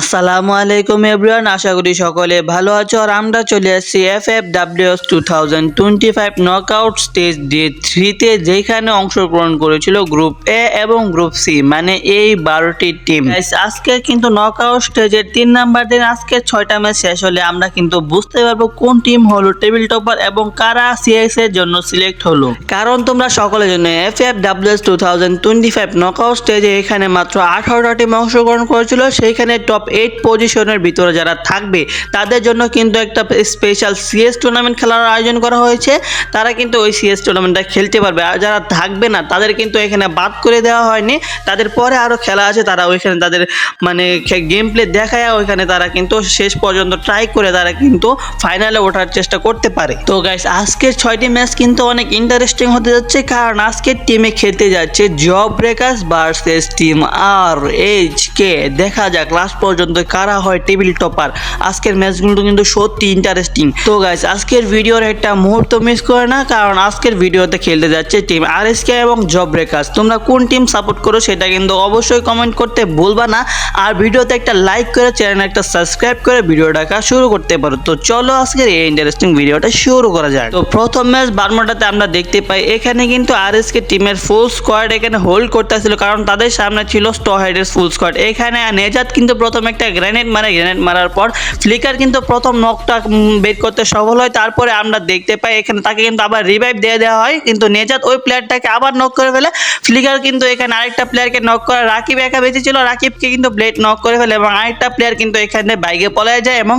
আসসালামু আলাইকুম এভরিওয়ান, আশা করি সকলে ভালো আছো। আর আমরা চলে আসছি F F WS two thousand twenty five knockout stage day থ্রিতে যেখানে অংশগ্রহণ করেছিল গ্রুপ এ এবং গ্রুপ সি মানে এই বারোটি টিম আজকে কিন্তু নকআউট স্টেজের তিন নাম্বার দিন, আজকে ছয়টা ম্যাচ শেষ হলে আমরা কিন্তু বুঝতে পারব কোন টিম হলো টেবিল টপার এবং কারা সিএস এর জন্য সিলেক্ট হলো। কারণ তোমরা সকলের জন্য F F WS two thousand twenty five knockout স্টেজে এখানে মাত্র আঠারোটা টিম অংশগ্রহণ করেছিল, সেইখানে টপ এইট পজিশনের ভিতরে যারা থাকবে, তাদের জন্য কিন্তু একটা স্পেশাল সিএস টুর্নামেন্ট খেলার আয়োজন করা হয়েছে। তারা কিন্তু ওই সিএস টুর্নামেন্টটা খেলতে পারবে। আর যারা থাকবে না, তাদের কিন্তু এখানে বাদ করে দেওয়া হয়নি। তাদের পরে আরও খেলা আছে, তারা ওইখানে তাদের মানে গেম প্লে দেখায়, ওইখানে তারা কিন্তু শেষ পর্যন্ত ট্রাই করে তারা কিন্তু ফাইনালে ওঠার চেষ্টা করতে পারে। তো গাইস আজকের ছয়টি ম্যাচ কিন্তু অনেক ইন্টারেস্টিং হতে যাচ্ছে, কারণ আজকের টিমে খেলতে যাচ্ছে job breakers versus team R H K দেখা যাক লাস্ট পর্যন্ত কারা হয় টেবিল টপার? আজকের ম্যাচগুলো কিন্তু সত্যি ইন্টারেস্টিং তো গাইস আজকের ভিডিওর একটা মুহূর্ত মিস করে না, কারণ আজকের ভিডিওতে খেলতে যাচ্ছে টিম আর এবং জব ব্রেকার্স তোমরা কোন টিম সাপোর্ট করো সেটা কিন্তু অবশ্যই কমেন্ট করতে ভুলবা না। আর ভিডিওতে একটা লাইক করে চ্যানেল একটা সাবস্ক্রাইব করে ভিডিও দেখা শুরু করতে পারো। তো চলো আজকের এই ইন্টারেস্টিং ভিডিওটা শুরু করা যাক। তো প্রথম ম্যাচ বারমোটাতে আমরা দেখতে পাই, এখানে কিন্তু আর এস কে টিমের ফুল স্কোয়াড এখানে হোল্ড করতেছিল, কারণ তাদের সামনে ছিল স্টোহাইডের ফুল স্কোয়াড এখানে নেজাত কিন্তু প্রথম একটা গ্রেনেড মারে গ্রেনেড মারার পর ফ্লিকার কিন্তু প্রথম নকটা বের করতে সফল হয়। তারপরে আমরা দেখতে পাই, এখানে তাকে কিন্তু আবার রিভাইভ দিয়ে দেওয়া হয়। কিন্তু নেজাত ওই প্লেয়ারটাকে আবার নক করে ফেলে। ফ্লিকার কিন্তু এখানে আরেকটা প্লেয়ারকে নক করে রাকিব একা বেঁচে ছিল। রাকিবকে কিন্তু ব্লেড নক করে ফেলে এবং আরেকটা প্লেয়ার কিন্তু এখানে বাইকে পলায় যায় এবং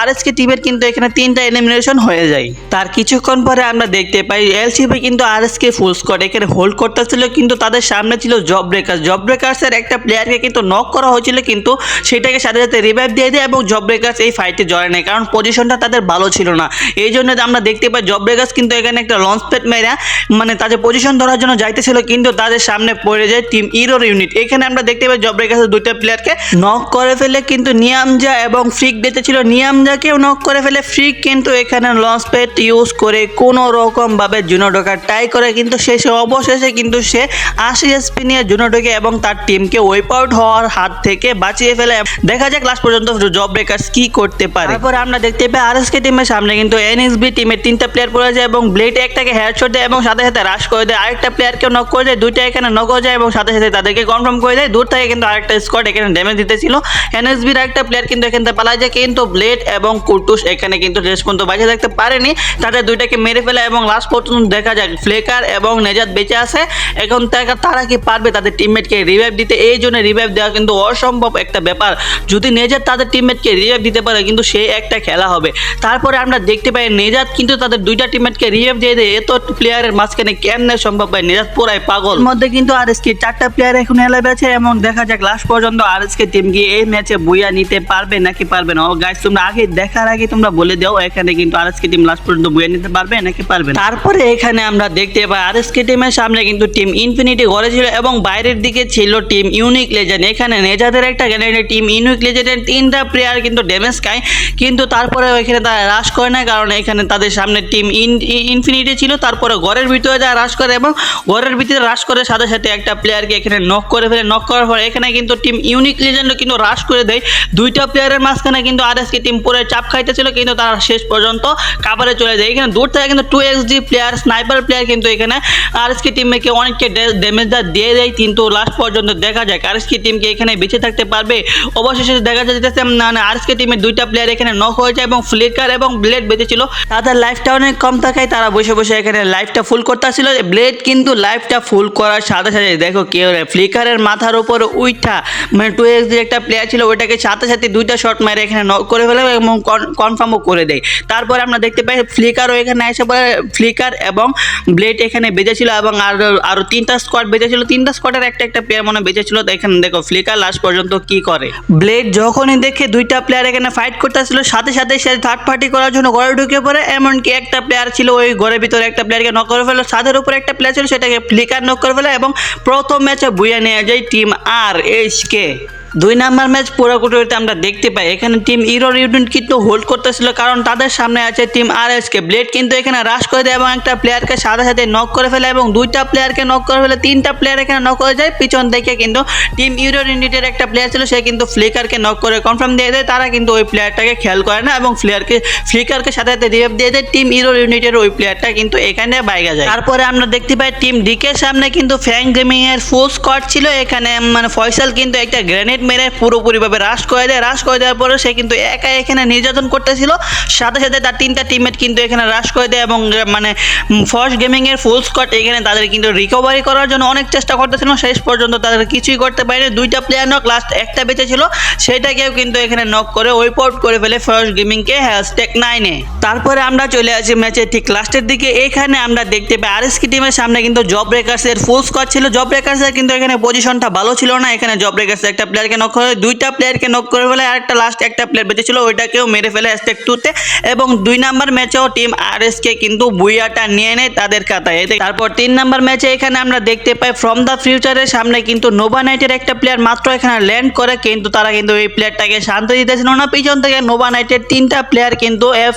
আর এস কে টিমের কিন্তু এখানে তিনটা এলিমিনেশন হয়ে যায়। তার কিছুক্ষণ পরে আমরা দেখতে পাই এলসিপি কিন্তু R S K full squad এখানে হোল্ড করতেছিল। কিন্তু তাদের সামনে ছিল জব ব্রেকার জব ব্রেকার্সের একটা প্লেয়ারকে কিন্তু নক করা হয়েছিল। কিন্তু সেটাকে সাথে সাথে রিভাইভ দিয়ে দেয় এবং জব ব্রেকার্স এই ফাইটে জয় নেয়। কারণ পজিশনটা তাদের ভালো ছিল না। এই জন্য আমরা দেখতে পাই জব ব্রেকার্স কিন্তু এখানে একটা লঞ্চ প্যাড মেরা মানে তাদের পজিশন ধরার জন্য যাইতেছিল, কিন্তু তাদের সামনে পড়ে যায় টিম ইরোর ইউনিট এখানে আমরা দেখতে পাই জব ব্রেকার্সের দুইটা প্লেয়ারকে নক করে ফেলে, কিন্তু নিয়ামজা এবং ফ্রিক বেঁচেছিল নিয়ামজাকেও নক করে ফেলে। ফ্রিক কিন্তু এখানে লঞ্চ প্যাড ইউজ করে কোনো রকমভাবে জুনো ঢোকার ট্রাই করে, কিন্তু শেষে অবশেষে কিন্তু সে আশি এসপি নিয়ে জুনো ঢোকে এবং তার টিমকে ওয়েপ আউট হওয়ার হাত থেকে বাঁচিয়ে ফেলে। দেখা যাক লাস্ট পর্যন্ত জব ব্রেকার্স কি করতে পারে। তারপর আমরা দেখতে পাই আর এসকে টিমের সামনে কিন্তু এনএসবি টিমের তিনটা প্লেয়ার পড়ে যায় এবং ব্লেড একটাকে হেডশট দেয় এবং সাথে সাথে রাশ করে দেয়। আরেকটা প্লেয়ারকে নক করে দেয়, দুইটা এখানে নক হয়ে যায় এবং সাথে সাথে তাদেরকে কনফার্ম করে দেয়। দূর থেকে কিন্তু আরেকটা স্কোয়াড এখানে ড্যামেজ দিতেছিল। এনএসবির একটা প্লেয়ার কিন্তু এখান থেকে পালায় যায়, কিন্তু ব্লেড এবং কুটুস এখানে কিন্তু শেষ পর্যন্ত বাঁচে থাকতে পারেনি। তাদের দুইটাকে মেরে ফেলে এবং লাস্ট পর্যন্ত দেখা যায় ফ্লেকার এবং নেজাত বেঁচে আছে। এখন তারা কি পারবে তাদের টিমমেটকে রিভাইভ দিতে? এই জন্য রিভাইভ দেওয়া কিন্তু অসম্ভব একটা ব্যাপার। যদি নেজাত তাদের টিমমেটকে রিভাইভ দিতে পারে কিন্তু সেই একটা খেলা হবে। তারপরে আমরা দেখতে পাই নেজাত কিন্তু তাদের দুইটা টিমমেটকে রিভাইভ দিয়ে দেয়। এত প্লেয়ারের মাঝখানে কেমনে সম্ভব ভাই? নেজাত পুরাই পাগল। মধ্যে কিন্তু আর এসকে চারটা প্লেয়ার এখন এলাবে আছে এবং দেখা যাক লাস্ট পর্যন্ত আর এসকে টিম গিয়ে এই ম্যাচে বুয়া নিতে পারবে নাকি পারবে না। ও গাইস তোমরা আগে দেখার আগে তোমরা বলে দাও এখানে কিন্তু আর এসকে টিম লাস্ট পর্যন্ত বুয়া নিতে পারবে নাকি পারবে না। তারপরে এখানে আমরা দেখতে পাই আর এসকে টিমের সামনে কিন্তু টিম ইনফিনিটি ঘরে ছিল এবং বাইরের দিকে ছিল টিম ইউনিক লেজেন্ড এখানে নেজাদের একটা গ্যালারি টিম ইউনিক লেজেন্ডের তিনটা প্লেয়ার কিন্তু ড্যামেজ খায় কিন্তু তারপরে ওইখানে তারা হ্রাস করে না কারণ এখানে তাদের সামনে টিম ইনফিনিটি ছিল তারপরে ঘরের ভিতরে যা হ্রাস করে এবং ঘরের ভিতরে হ্রাস করে সাথে সাথে একটা প্লেয়ারকে এখানে নক করে ফেলে নক করার পর এখানে কিন্তু টিম ইউনিক লেজেন্ডও কিন্তু হ্রাস করে দেয়। দুইটা প্লেয়ারের মাঝখানে কিন্তু আর এসকে টিম পুরো চাপ খাইতেছিল, কিন্তু তারা শেষ পর্যন্ত কাভারে চলে যায়। এখানে দূর থেকে কিন্তু two X G player sniper player কিন্তু এখানে আর এসকে টিমকে অনেককে ড্যামেজ দিয়ে দেয়, কিন্তু লাস্ট পর্যন্ত দেখা যায় আর এসকে টিমকে এখানে বেঁচে থাকতে পারবে অবশেষে দেখা যাচ্ছে মানে আর এসকে টিমের দুইটা প্লেয়ার এখানে নক হয়ে যায় এবং ফ্লিকার এবং ব্লেড বেঁচেছিল তাদের লাইফটা অনেক কম থাকায় তারা বসে বসে এখানে লাইফটা ফুল করতে আসছিল ব্লেড কিন্তু লাইফটা ফুল করার সাথে সাথে, দেখো কি হলো ফ্লিকারের মাথার উপরে উইঠা মানে টু এক্স একটা প্লেয়ার ছিল, ওইটাকে সাথে সাথে দুইটা শট মেরে এখানে নক করে ফেলে এবং কনফার্মও করে দেয়। তারপরে আমরা দেখতে পাই ফ্লিকারও এখানে এসে পরে ফ্লিকার এবং ব্লেড এখানে বেঁচেছিল এবং আর আরও তিনটা স্কোয়াড বেঁচেছিল তিনটা স্কোয়াডের একটা একটা প্লেয়ার মনে বেঁচেছিল। এখানে দেখো ফ্লিকার লাস্ট পর্যন্ত কি করে। ব্লেড যখনই দেখে দুইটা প্লেয়ার এখানে ফাইট করতেছিল, সাথে সাথে সে থার্ড পার্টি করার জন্য ঘরে ঢুকে পড়ে। এমনকি একটা প্লেয়ার ছিল ওই ঘরের ভিতরে একটা প্লেয়ারকে নক করে ফেলো সাদের উপরে একটা প্লেয়ার ছিল, সেটাকে ফ্লিকার নক করে ফেলে এবং প্রথম ম্যাচে বুয়ে নিয়ে যায় টিম আর এইচ কে দুই নাম্বার ম্যাচ পুরো কুটুরিতে আমরা দেখতে পাই। এখানে টিম ইউরোর ইউনিট কিন্তু হোল্ড করতেছিল কারণ তাদের সামনে আছে টিম আর কে ব্লেড কিন্তু এখানে রাশ করে দেয় এবং একটা প্লেয়ারকে সাথে সাথে নক করে ফেলে এবং দুইটা প্লেয়ারকে নক করে ফেলে, তিনটা প্লেয়ার এখানে নক হয়ে যায়। পিছন থেকে কিন্তু টিম ইউরোর ইউনিটের একটা প্লেয়ার ছিল, সে কিন্তু ফ্লিকারকে নক করে কনফার্ম দিয়ে দেয়। তারা কিন্তু ওই প্লেয়ারটাকে খেয়াল করে না এবং প্লেয়ারকে ফ্লিকারকে সাথে সাথে রিভেভ দিয়ে দেয়। টিম ইউরোর ইউনিটের ওই প্লেয়ারটা কিন্তু এখানে বাইগা যায়। তারপরে আমরা দেখতে পাই টিম ডিকের সামনে কিন্তু ফ্যাং গেমিং এর ফুল স্কোয়াড ছিল। এখানে মানে ফয়সাল কিন্তু একটা গ্রেনেড মেরে পুরোপুরিভাবে রাশ করে দেয়। রাশ করে দেওয়ার পরে সে কিন্তু একা এখানে নির্যাতন করতেছিল। সাথে সাথে তার তিনটা টিমমেট কিন্তু এখানে রাশ করে দেয় এবং মানে ফার্স্ট গেমিং এর ফুল স্কোয়াড এখানে তাদের কিন্তু রিকভারি করার জন্য অনেক চেষ্টা করতেছিল। শেষ পর্যন্ত তাদের কিছুই করতে পারেনি। দুইটা প্লেয়ার নক লাস্ট একটা বেঁচে ছিল। সেটাকেও কিন্তু এখানে নক করে ওয়েপ আউট করে ফেলে ফার্স্ট গেমিংকে হ্যাশট্যাগ নাইনে তারপরে আমরা চলে আসি ম্যাচের ঠিক লাস্টের দিকে। এখানে আমরা দেখতে পাই আর টিমের সামনে কিন্তু জব ব্রেকার্সের ফুল স্কোয়াড ছিল। জব ব্রেকার্সের কিন্তু এখানে পজিশনটা ভালো ছিল না। এখানে জব ব্রেকার্স একটা প্লেয়ারকে নক করে, দুইটা প্লেয়ারকে নক করে ফেলে আর একটা লাস্ট একটা প্লেয়ার বেঁচে ছিল, ওইটাকেও মেরে ফেলে হ্যাশট্যাগ টুতে এবং দুই নাম্বার ম্যাচেও টিম আরএসকে কিন্তু বুইয়াটা নিয়ে নেয় তাদের খাতায়। এতে- তারপর তিন নাম্বার ম্যাচে এখানে আমরা দেখতে পাই ফ্রম দ্য ফিউচারের সামনে কিন্তু নোভা নাইটের একটা প্লেয়ার মাত্র এখানে ল্যান্ড করে, কিন্তু তারা কিন্তু এই প্লেয়ারটাকে শান্ত দিতেছিল না। পিছন থেকে নোভা নাইটের তিনটা প্লেয়ার কিন্তু এফ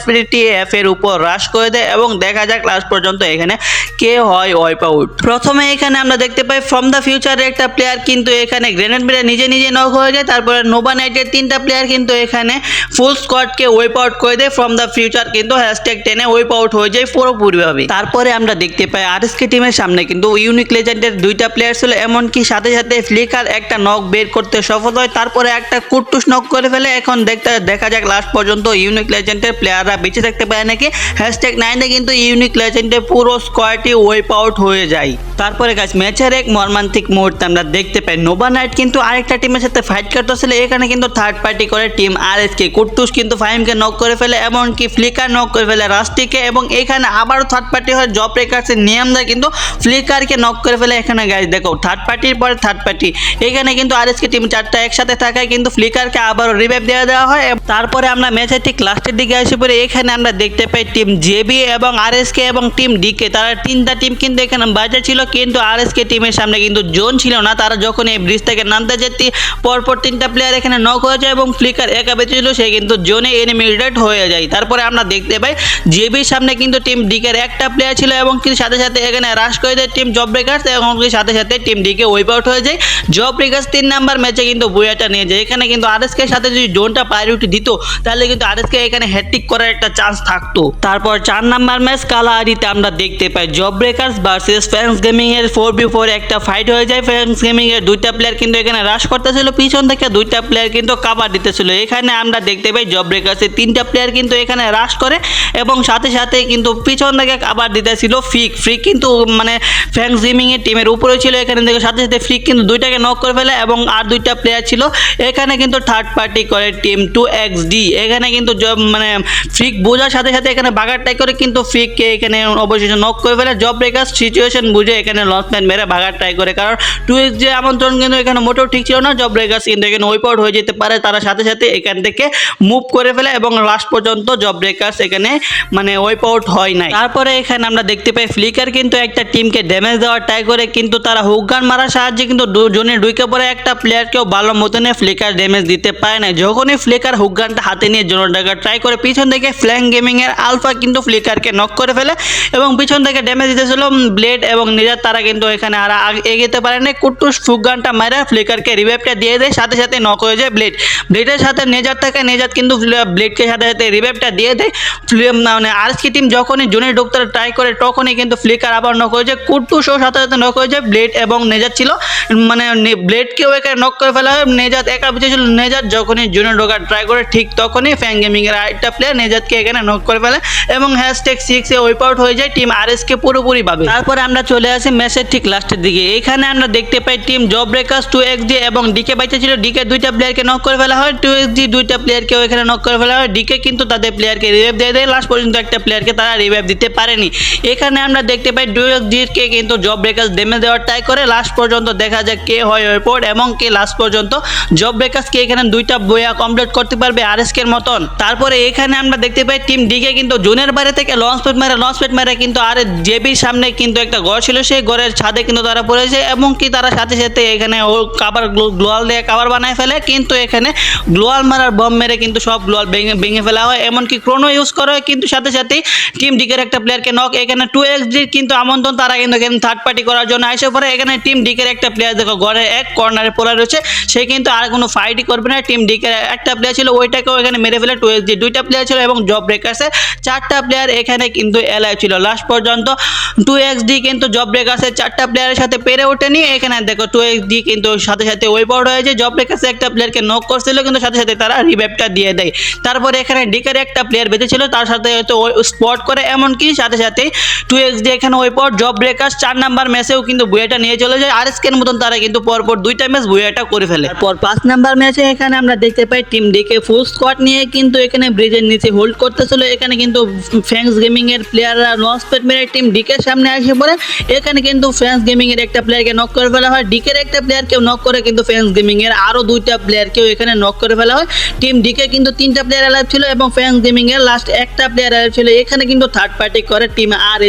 এফ এর উপর হ্রাস করে দেয় এবং দেখা যাক লাস্ট পর্যন্ত এখানে কে হয় ওয়াইপ আউট প্রথমে এখানে আমরা দেখতে পাই ফ্রম দ্য ফিউচারের একটা প্লেয়ার কিন্তু এখানে গ্রেনেড মেরে নিজে নিজে নক হয়ে যায় তারপরে নোভা নাইটের তিনটা প্লেয়ার কিন্তু এখানে ফুল স্কোয়াডকে ওয়েপ আউট করে দেয় ফ্রম দ্য ফিউচার কিন্তু হ্যাশট্যাগ টেনে ওয়েপ আউট হয়ে যায় পুরোপুরিভাবে। তারপরে আমরা দেখতে পাই আরএসকে টিমের সামনে কিন্তু ইউনিক লেজেন্ডের দুইটা প্লেয়ার ছিল, এমনকি সাথে সাথে ফ্লিকার একটা নক বের করতে সফল হয়, তারপরে একটা কুট্টুস নক করে ফেলে, এখন দেখতে, দেখা যাক লাস্ট পর্যন্ত ইউনিক লেজেন্ডের প্লেয়াররা বেঁচে থাকতে পারে নাকি। হ্যাশট্যাগ নাইনে কিন্তু ইউনিক লেজেন্ডের পুরো স্কোয়াডটি ওয়েপ আউট হয়ে যায়। তারপরে গাছ ম্যাচের এক মর্মান্তিক মুহূর্তে আমরা দেখতে পাই, নোভা নাইট কিন্তু আরেকটা টিমের সাথে ফাইট করতেছিল এখানে কিন্তু থার্ড পার্টি করে টিম আর এস কে কুট্টুস কিন্তু ফাহিমকে নক করে ফেলে, এমনকি ফ্লিকার নক করে ফেলে রাস্টিকে, এবং এখানে আবারও থার্ড পার্টি হয় জব ব্রেকার্সের নিয়ম দেয় কিন্তু ফ্লিকারকে নক করে ফেলে এখানে গাছ দেখো থার্ড পার্টির পরে থার্ড পার্টি এখানে কিন্তু আর এস কে টিম চারটা একসাথে থাকায় কিন্তু ফ্লিকারকে আবারও রিভাইভ দেওয়া দেওয়া হয় তারপরে আমরা ম্যাচের ঠিক লাস্টের দিকে আসি পরে এখানে আমরা দেখতে পাই টিম জেবি এবং আর এস কে এবং টিম ডিকে তারা তিনটা টিম কিন্তু এখানে বাজে ছিল, কিন্তু আর এস কে টিমের সামনে কিন্তু জোন ছিল না। তারা যখন এই ব্রিজ থেকে নামতে যেতে পরপর তিনটা প্লেয়ার এখানে নক হয়ে যায় এবং ফ্লিকার একা বেঁচে ছিল, সে কিন্তু জোনে এনিমিটেড হয়ে যায়। তারপরে আমরা দেখতে পাই জেবির সামনে কিন্তু টিম ডিকের একটা প্লেয়ার ছিল এবং কিন্তু সাথে সাথে এখানে রাশ করে দেয় টিম জব ব্রেকার্স এবং কি সাথে সাথে টিম ডিকে ওয়েপ আউট হয়ে যায়। জব ব্রেকার্স তিন নাম্বার ম্যাচে কিন্তু বুয়াটা নিয়ে যায়। এখানে কিন্তু আরএসকে সাথে যদি জোনটা প্রায়োরিটি দিত, তাহলে কিন্তু আরএসকে এখানে হ্যাট্রিক করার একটা চান্স থাকতো। তারপর চার নাম্বার ম্যাচ কালাহারিতে আমরা দেখতে পাই Job Breakers versus Fangs Gaming এর ফোর বি ফোর একটা ফাইট হয়ে যায়। ফ্যান্স গেমিং এর দুইটা প্লেয়ার কিন্তু এখানে রাশ করতেছিল। পিছন থেকে দুইটা প্লেয়ার কিন্তু কাবার দিতেছিল। এখানে আমরা দেখতে পাই জব ব্রেকার্সের তিনটা প্লেয়ার কিন্তু এখানে রাশ করে এবং সাথে সাথে কিন্তু পিছন থেকে কাবার দিতেছিল ফ্রিক ফ্রিক কিন্তু মানে গেমিং এর টিমের উপরে ছিল। এখানে দেখে, সাথে সাথে ফ্রিক কিন্তু দুইটাকে নক করে ফেলে এবং আর দুইটা প্লেয়ার ছিল। এখানে কিন্তু থার্ড পার্টি করে টিম টু এক্স ডি এখানে কিন্তু জব মানে ফ্রিক বোঝার সাথে সাথে এখানে বাগারটাই করে কিন্তু ফ্রিককে এখানে অবশেষে নক করে ফেলে। জব ব্রেকার সিচুয়েশন বুঝে এখানে লঞ্চম্যান মেরে ভাগার ট্রাই করে। কারণ টু এক্স যে আমন্ত্রণ কিন্তু এখানে মোটেও ঠিক ছিল না। জব ব্রেকার্স কিন্তু এখানে আউট হয়ে যেতে পারে। তারা সাথে সাথে এখান থেকে মুভ করে ফেলে এবং লাস্ট পর্যন্ত জব ব্রেকার্স এখানে মানে আউট হয় নাই। তারপরে এখানে আমরা দেখতে পাই ফ্লিকার কিন্তু একটা টিমকে ড্যামেজ দেওয়ার ট্রাই করে, কিন্তু তারা হুকগান মারার সাহায্যে কিন্তু দুজনে ঢুকে পড়ে। একটা প্লেয়ারকেও ভালো মতনে ফ্লিকার ড্যামেজ দিতে পারে না যখনই ফ্লিকার হুকগানটা হাতে নিয়ে জোন ডাকার ট্রাই করে, পিছন থেকে ফ্ল্যাং গেমিংয়ের আলফা কিন্তু ফ্লিকারকে নক করে ফেলে এবং পিছন থেকে ড্যামেজ দিতেছিল ব্লেড এবং নিজের তারা কিন্তু এখানে আর এগোতে পারে না কুট্টুস ফুকগানটা মারা ফ্লিকারকে রিভাইভটা দিয়ে দেয় সাথে সাথে নক হয়ে যায় ব্লেড ব্লেডের সাথে নেজার থাকে নেজার কিন্তু ব্লেডকে সাথে সাথে রিভাইভটা দিয়ে দেয়। মানে আরএসকে টিম যখনই জোনে ঢুকতে ট্রাই করে, তখনই কিন্তু ফ্লিকার আবার নক হয়ে যায়। শো সাথে সাথে নক হয়ে যায় ব্লেড এবং নেজার ছিল। মানে ব্লেডকেও এখানে নক করে ফেলা হয়। নেজাত একা পিছিয়ে ছিল। নেজাত যখনই জোনে ঢোকার ট্রাই করে, ঠিক তখনই ফ্যাং গেমিংয়ের আরেকটা প্লেয়ার নেজাতকে এখানে নক করে ফেলে এবং হ্যাশট্যাগ সিক্সে ওয়েপ আউট হয়ে যায় টিম আর এসকে পুরোপুরি পাবে তারপরে আমরা চলে আসি ম্যাচের ঠিক লাস্টের দিকে। এখানে আমরা দেখতে পাই team Job Breakers two X D এবং ডিকে বাইচে ছিল ডিকে দুইটা প্লেয়ারকে নক করে ফেলা হয় টু এক্স ডি দুইটা প্লেয়ারকেও এখানে নক করে ফেলা হয় ডিকে কিন্তু তাদের প্লেয়ারকে রিভাইভ দিয়ে দেয় লাস্ট পর্যন্ত একটা প্লেয়ারকে তারা রিভাইভ দিতে পারেনি। এখানে আমরা দেখতে পাই টু এক্স ডিকে কিন্তু জব ব্রেকার্স ড্যামেজ দেওয়ার ট্রাই করে লাস্ট পর্যন্ত দেখা যায় কে হয় এরপর এবং কে লাস্ট পর্যন্ত জব ব্রেকার্সকে এখানে দুইটা বইয়া কমপ্লিট করতে পারবে আর এর মতন। তারপরে এখানে আমরা দেখতে পাই টিম ডিকে কিন্তু জুনের বাইরে থেকে লঞ্চ প্যাড মারে লঞ্চ প্যাড মারে কিন্তু আর জেবির সামনে কিন্তু একটা ঘর ছিল, সেই ঘরের ছাদে কিন্তু তারা পড়েছে এবং কি তারা সাথে সাথে এখানে ও কাবার গ্লোয়াল দিয়ে কাভার বানায় ফেলে, কিন্তু এখানে গ্লোয়াল মারার বম মেরে কিন্তু সব গ্লোয়াল ভেঙে ভেঙে ফেলা হয়। এমনকি ক্রোনো ইউজ করা হয়, কিন্তু সাথে সাথেই টিম ডিকের একটা প্লেয়ারকে নক এখানে টু এক্স কিন্তু আমন্ত্রণ, তারা কিন্তু এখানে থার্ড পার্টি করার জন্য আসে পরে এখানে টিম ডিকের একটা প্লেয়ার দেখো ঘরের এক কর্নারে পড়ে রয়েছে। সে কিন্তু আর কোনো ফাইটই করবে না। টিম ডিকের একটা প্লেয়ার ছিল, ওইটাকেও এখানে মেরে ফেলে টু এক্স ডি দুইটা প্লেয়ার ছিল এবং জব ব্রেকার্সের চারটা প্লেয়ার এখানে কিন্তু এলাই ছিল। লাস্ট পর্যন্ত টু এক্স ডি কিন্তু জব ব্রেকার্সের চারটা প্লেয়ারের সাথে পেরে ওঠেনি। এখানে দেখো টু এক্স ডি কিন্তু সাথে সাথে ওই পাউট হয়েছে জব ব্রেকার্সের একটা প্লেয়ারকে নক করছিল, কিন্তু সাথে সাথে তারা রিভাইভটা দিয়ে দেয়। তারপরে এখানে ডিকের একটা প্লেয়ার বেঁচেছিল, তার সাথে হয়তো স্পট করে, এমনকি সাথে সাথে টু এক্স ডি এখানে ওই পর জব ব্রেকার্স চার নাম্বার ম্যাচেও কিন্তু বুয়েটা নিয়ে চলে যায়। আর এসকের মতন তারা কিন্তু পরপর দুইটা ম্যাচ বুয়েটা করে ফেলে। পর পাঁচ নাম্বার ম্যাচে এখানে আমরা দেখতে পাই team D K full squad নিয়ে কিন্তু এখানে ব্রিজের নিচে হোল্ড করতেছিল। এখানে কিন্তু ফ্যাংস গেমিং এর প্লেয়াররা লঞ্চ প্যাড মেরে টিম ডিকের সামনে আসে পড়ে এখানে কিন্তু ফ্যান্স গেমিং এর একটা প্লেয়ারকে নক করে ফেলা হয়। ডিকের একটা প্লেয়ারকে নক করে, কিন্তু ফ্যান্স গেমিং এর আরও দুইটা প্লেয়ার প্লেয়ারকেও এখানে নক করে ফেলা হয়। টিম ডিকে কিন্তু তিনটা প্লেয়ার অ্যালাইভ ছিল এবং ফ্যান্স গেমিং এর লাস্ট একটা প্লেয়ার অ্যালাইভ ছিল। এখানে কিন্তু থার্ড পার্টি করে টিম আর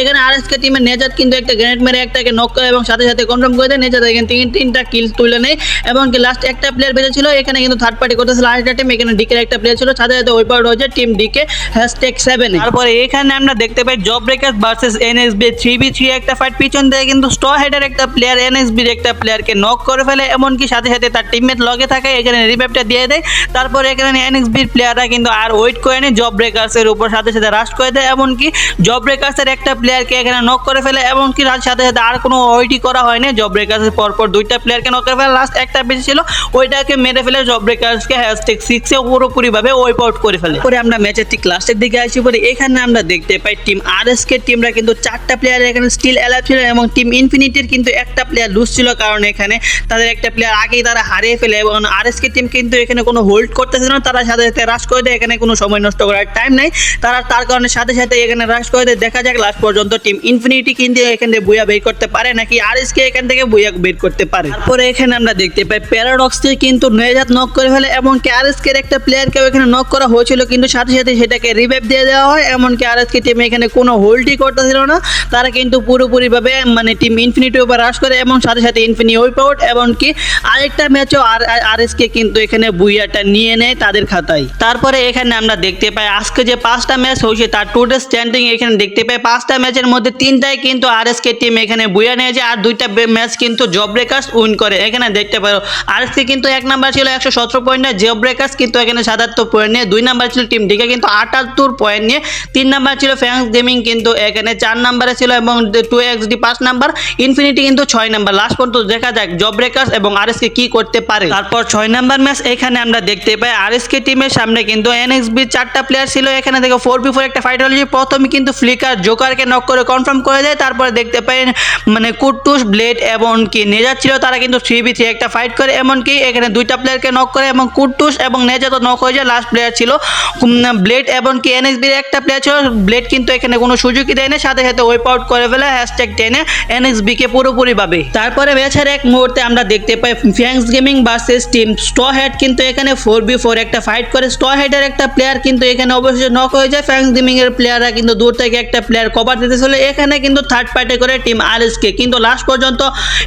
এখানে আর টিমের নেজাত কিন্তু একটা গ্রেনেড মেরে একটাকে নক করে এবং সাথে সাথে কনফার্ম করে দেয়। নেজাত এখানে তিন তিনটা কিল তুলে নেয় এবং কি লাস্ট একটা প্লেয়ার বেঁচে ছিল। এখানে কিন্তু থার্ড পার্টি করতেছিল আরেকটা টিম এখানে ডিকের একটা প্লেয়ার ছিল। সাথে সাথে ওই পার্ট হয়েছে টিম ডিকে হ্যাশট্যাগ সেভেন তারপরে এখানে আমরা দেখতে পাই Job Breakers versus NSB three v three একটা ফাইট পিছন থেকে কিন্তু স্ট হেডের একটা প্লেয়ার এনএসবির একটা প্লেয়ারকে নক করে ফেলে এমনকি সাথে সাথে তার টিমমেট লগে থাকে, এখানে রিভাইভটা দিয়ে দেয়। তারপরে এখানে এনএসবির প্লেয়াররা কিন্তু আর ওয়েট করে নেয় জব ব্রেকার্সের উপর সাথে সাথে রাশ করে দেয়। এমনকি জব ব্রেকার্সের একটা প্লেয়ারকে এখানে নক করে ফেলে, এমনকি সাথে সাথে আর কোনো ওয়েটই করা হয়নি জব ব্রেকার্সের পরপর দুইটা প্লেয়ারকে নক করে ফেলে। লাস্ট একটা বেশি ছিল, ওইটাকে মেরে ফেলে জব ব্রেকার্সকে হ্যাশট্যাগ সিক্সে পুরোপুরিভাবে ওয়াইপ আউট করে ফেলে। পরে আমরা ম্যাচের ঠিক লাস্টের দিকে আসি পরে, এখানে আমরা দেখতে পাই টিম আর এস কে টিমরা কিন্তু চারটা প্লেয়ার এখানে স্টিল অ্যালাইভ ছিল এবং টিম ইনফিনিটির কিন্তু একটা প্লেয়ার লুজ ছিল, কারণ এখানে তাদের একটা প্লেয়ার আগেই তারা হারিয়ে ফেলে এবং আর এস কে টিম কিন্তু এখানে কোনো হোল্ড করতেছিল না। তারা সাথে সাথে রাশ করে দেয়, এখানে কোনো সময় নষ্ট করার টাইম নেই। তারা তার কারণে সাথে সাথে এখানে রাশ করে দেয়। দেখা যাক লাস্ট পর্যন্ত টিম ইনফিনিটি কিন্তু এখান থেকে বুয়া বের করতে পারে নাকি আর এস কে এখান থেকে বুয়া বের করতে পারে। তারপরে এখানে আমরা দেখতে পাই প্যারাডক্সকে কিন্তু নেজাত নক করে ফেলে এবং আর এস একটা প্লেয়ারকেও এখানে নক করা হয়েছিল, কিন্তু সাথে সাথে সেটাকে রিভাইভ দিয়ে দেওয়া হয়। এমনকি আর এস কে টিম এখানে কোনো হোল্ডই করতেছিল না। তারা কিন্তু পুরোপুরিভাবে মানে টিম ইনফিনিটি উপর রাশ করে এবং সাথে সাথে ইনফিনি ওয়েপ আউট এমনকি আরেকটা ম্যাচও আর আর এস কে কিন্তু এখানে বুইয়াটা নিয়ে নেয় তাদের খাতায়। তারপরে এখানে আমরা দেখতে পাই, আজকে যে পাঁচটা ম্যাচ হয়েছে, তার টোটাল স্ট্যান্ডিং এখানে দেখতে পাই, পাঁচটা ম্যাচের মধ্যে তিনটায় কিন্তু আর এস কে টিম এখানে বুইয়া নিয়েছে, আর দুইটা ম্যাচ কিন্তু জব ব্রেকার্স উইন করে। এখানে দেখতে পারো আর এস কে কিন্তু এক নাম্বার ছিল একশো সতেরো পয়েন্টে জব ব্রেকার্স কিন্তু এখানে সাতাত্তর পয়েন্ট নিয়ে, দুই নাম্বার ছিল টিম ডিকে কিন্তু আটাত্তর পয়েন্ট নিয়ে, তিন নাম্বার ছিল ফ্যান্স গেমিং কিন্তু এখানে চার নাম্বারে ছিল এবং টু এক্স ডি পাঁচ নাম্বার ইনফিনিটি কিন্তু ছয় নাম্বার লাস্ট পর্যন্ত দেখা যাক জব ব্রেকার্স এবং আর এস কে করতে পারে? তারপর ছয় নাম্বার ম্যাচ এখানে আমরা দেখতে পাই আর এস কে টিমের সামনে কিন্তু এনএক্সবি চারটা প্লেয়ার ছিল। এখানে দেখো ফোর বি ফোর একটা ফাইট হল। প্রথমে কিন্তু ফ্লিকার জোকারকে নক করে কনফার্ম করে দেয়। তারপরে দেখতে পাই মানে কুটুস ব্লেড এবং কি নেজার ছিল, তারা কিন্তু থ্রি বি থ্রি একটা ফাইট করে। এমনকি এখানে দুইটা প্লেয়ারকে নক করে এবং কুটুস এবং নেজা তো নক হয়ে যায় লাস্ট প্লেয়ার ছিল। ব্লেড এবং কি এনএসবির একটা প্লেয়ার ছিল। ব্লেড কিন্তু এখানে কোনো সুযোগই দেয় না, সাথে সাথে ওয়েপ আউট করে ফেলে হ্যাশট্যাগ টেনে এনএক্সবিকে পুরোপুরিভাবে। তারপরে ম্যাচের এক মুহূর্তে আমরা দেখতে পাই ফ্যাংস গেমিং ভার্সেস টিম স্ট হেড কিন্তু এখানে ফোর বি ফোর একটা ফাইট করে। স্ট হেডের একটা প্লেয়ার কিন্তু এখানে অবশ্যই নক হয়ে যায়। ফ্যাংস গেমিং এর প্লেয়াররা কিন্তু দূর থেকে একটা প্লেয়ার কভার দিতে ছিল এখানে কিন্তু থার্ড পার্টি করে টিম আর কে কিন্তু লাস্ট পর্যন্ত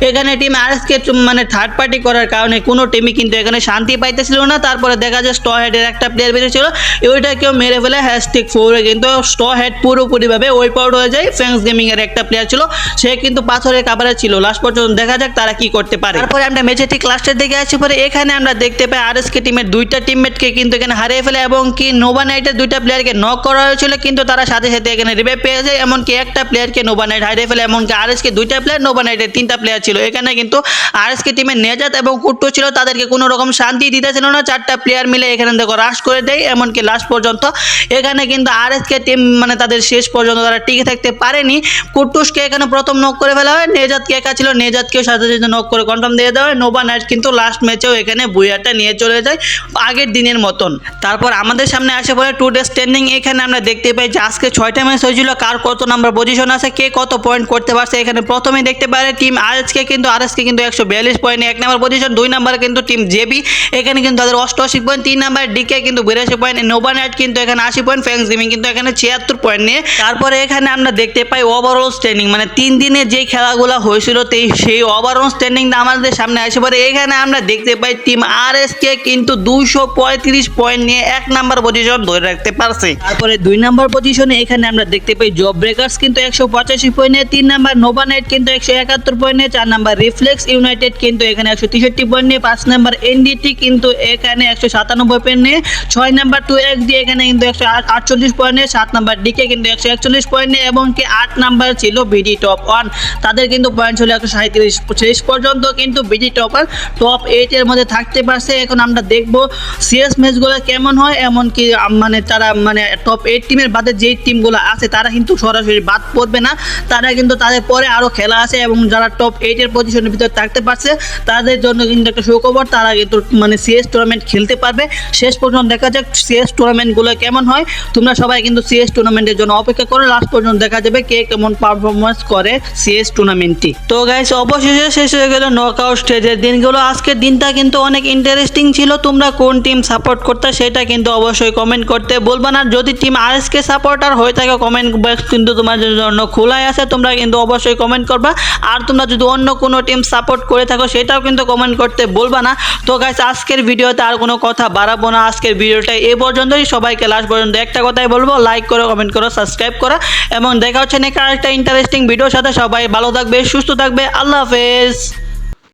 এখানে টিম আর কে মানে থার্ড পার্টি করার কারণে কোনো টিমই কিন্তু এখানে শান্তি পাইতেছিল না। তারপরে দেখা যায় স্ট হেডের একটা প্লেয়ার বেরিয়েছিল। ওইটাকেও মেরে ফেলে হ্যাশট্যাগ ফোরে কিন্তু স্ট হেড পুরোপুরিভাবে ওয়েপ আউট হয়ে যায়। ফ্যাংস গেমিং এর একটা প্লেয়ার ছিল। সে কিন্তু পাথরের কাবারে ছিল। লাস্ট পর্যন্ত দেখা যাক তারা কি করতে পারে। তারপরে আমরা ম্যাচে ঠিক লাস্টের দিকে আসি পরে এখানে আমরা দেখতে পাই আর কে টিমের দুইটা টিমমেটকে কিন্তু এখানে হারিয়ে ফেলে এবং কি নোভা নাইটের দুইটা প্লেয়ারকে নক করা হয়েছিল, কিন্তু তারা সাথে সাথে এখানে রিভাইভ পেয়ে যায়, এমনকি একটা প্লেয়ারকে নোভা নাইট হারিয়ে ফেলে, এমনকি আর এসকে দুইটা প্লেয়ার নোভা নাইটের তিনটা প্লেয়ার ছিল। এখানে কিন্তু আর কে টিমের নেজাত এবং কুট্টু ছিল, তাদেরকে কোনো রকম শান্তি দিতেছিল না, চারটা প্লেয়ার মিলে এখানে দেখো রাশ করে দেয়, এমনকি লাস্ট পর্যন্ত এখানে কিন্তু আর কে টিম মানে তাদের শেষ পর্যন্ত তারা টিকে থাকতে পারেনি। কুট্টুসকে এখানে প্রথম নক করে ফেলা হয়, নেজাতকে একা ছিল, নেজাতকেও সাথে সাথে নক করে কনফার্ম দিয়ে দেওয়া হয়। নোভা নাইট কিন্তু লাস্ট ম্যাচেও এখানে বুয়াটা নিয়ে চলে যায় আগের দিনের মতন। তারপর আমাদের সামনে আসে পরে টু ডে স্ট্যান্ডিং এখানে আমরা দেখতে পাই যে আজকে ছয়টা ম্যাচ হয়েছিল, কার কত নাম্বার পজিশন আছে, কে কত পয়েন্ট করতে পারছে, এখানে প্রথমে দেখতে পারে টিম আরএসকে কিন্তু আরএসকে কিন্তু একশো বিয়াল্লিশ পয়েন্ট এক নাম্বার পজিশন দুই নাম্বারে কিন্তু টিম জেবি এখানে কিন্তু তাদের অষ্টআশি পয়েন্ট তিন নাম্বার ডিকে কিন্তু বিরাশি পয়েন্ট নোভা নাইট কিন্তু এখানে আশি পয়েন্ট ফ্যাংস গেমিং কিন্তু এখানে ছিয়াত্তর পয়েন্ট নিয়ে। তারপরে এখানে আমরা দেখতে পাই ওভারঅল স্ট্যান্ডিং মানে তিন দিনে যে খেলাগুলো হয়েছিল সেই ওভারঅল স্ট্যান্ডিংটা আমাদের সামনে গাইস এবারে এখানে আমরা দেখতে পাই টিম আর এস কে কিন্তু দুইশো পঁয়ত্রিশ পয়েন্ট নিয়ে এক নাম্বার পজিশন ধরে রাখতে পারছে। তারপরে দুই নাম্বার পজিশনে এখানে আমরা দেখতে পাই জব ব্রেকার্স কিন্তু একশো পঁচাশি পয়েন্ট তিন নাম্বার নোভা নাইট কিন্তু একশো একাত্তর পয়েন্ট চার নাম্বার রিফ্লেক্স ইউনাইটেড কিন্তু এখানে একশো তেষট্টি পয়েন্ট নিয়ে, পাঁচ নাম্বার এনডিটি কিন্তু এখানে একশো সাতানব্বই পয়েন্ট নিয়ে, ছয় নাম্বার টু এক্স দিয়ে এখানে কিন্তু একশো আটচল্লিশ পয়েন্ট সাত নাম্বার ডিকে কিন্তু একশো একচল্লিশ পয়েন্ট নিয়ে এবং কি আট নাম্বার ছিল বিডি টপ ওয়ান তাদের কিন্তু পয়েন্ট ছিল একশো সাঁত্রিশ শেষ পর্যন্ত কিন্তু বিডি টপার টপ এইটের মধ্যে থাকতে পারছে। এখন আমরা দেখব সিএস ম্যাচগুলো কেমন হয়, এমনকি মানে তারা মানে টপ এইট টিমের বাদে যেই টিমগুলো আছে, তারা কিন্তু সরাসরি বাদ পড়বে না। তারা কিন্তু তাদের পরে আরও খেলা আছে এবং যারা টপ এইটের পজিশনের ভিতরে থাকতে পারছে, তাদের জন্য কিন্তু একটা সুখবর, তারা কিন্তু মানে সিএস টুর্নামেন্ট খেলতে পারবে। শেষ পর্যন্ত দেখা যাক সিএস টুর্নামেন্টগুলো কেমন হয়। তোমরা সবাই কিন্তু সিএস টুর্নামেন্টের জন্য অপেক্ষা করো লাস্ট পর্যন্ত দেখা যাবে কে কেমন পারফরমেন্স করে সিএস টুর্নামেন্টটি তো গাইস অবশেষে শেষ হয়ে গেল নকআউট স্টেজের দিনগুলো, আজকের দিনটা কিন্তু অনেক ইন্টারেস্টিং ছিল। তোমরা কোন টিম সাপোর্ট করতে, সেটা কিন্তু অবশ্যই কমেন্ট করতে বলবা না। যদি টিম আরএসকে সাপোর্টার হয়ে থাকে কমেন্ট বক্স কিন্তু তোমাদের জন্য খোলাই আছে, তোমরা কিন্তু অবশ্যই কমেন্ট করবা। আর তোমরা যদি অন্য কোনো টিম সাপোর্ট করে থাকো, সেটাও কিন্তু কমেন্ট করতে বলবা না। তো গাইস আজকের ভিডিওতে আর কোনো কথা বাড়াবো না। আজকের ভিডিওটা এই পর্যন্তই। সবাইকে লাস্ট পর্যন্ত একটা কথাই বলব লাইক করো কমেন্ট করো সাবস্ক্রাইব করো। এবং দেখা হচ্ছে নাকি আরেকটা ইন্টারেস্টিং ভিডিওর সাথে। সবাই ভালো থাকবে, সুস্থ থাকবে। আল্লাহ হাফেজ।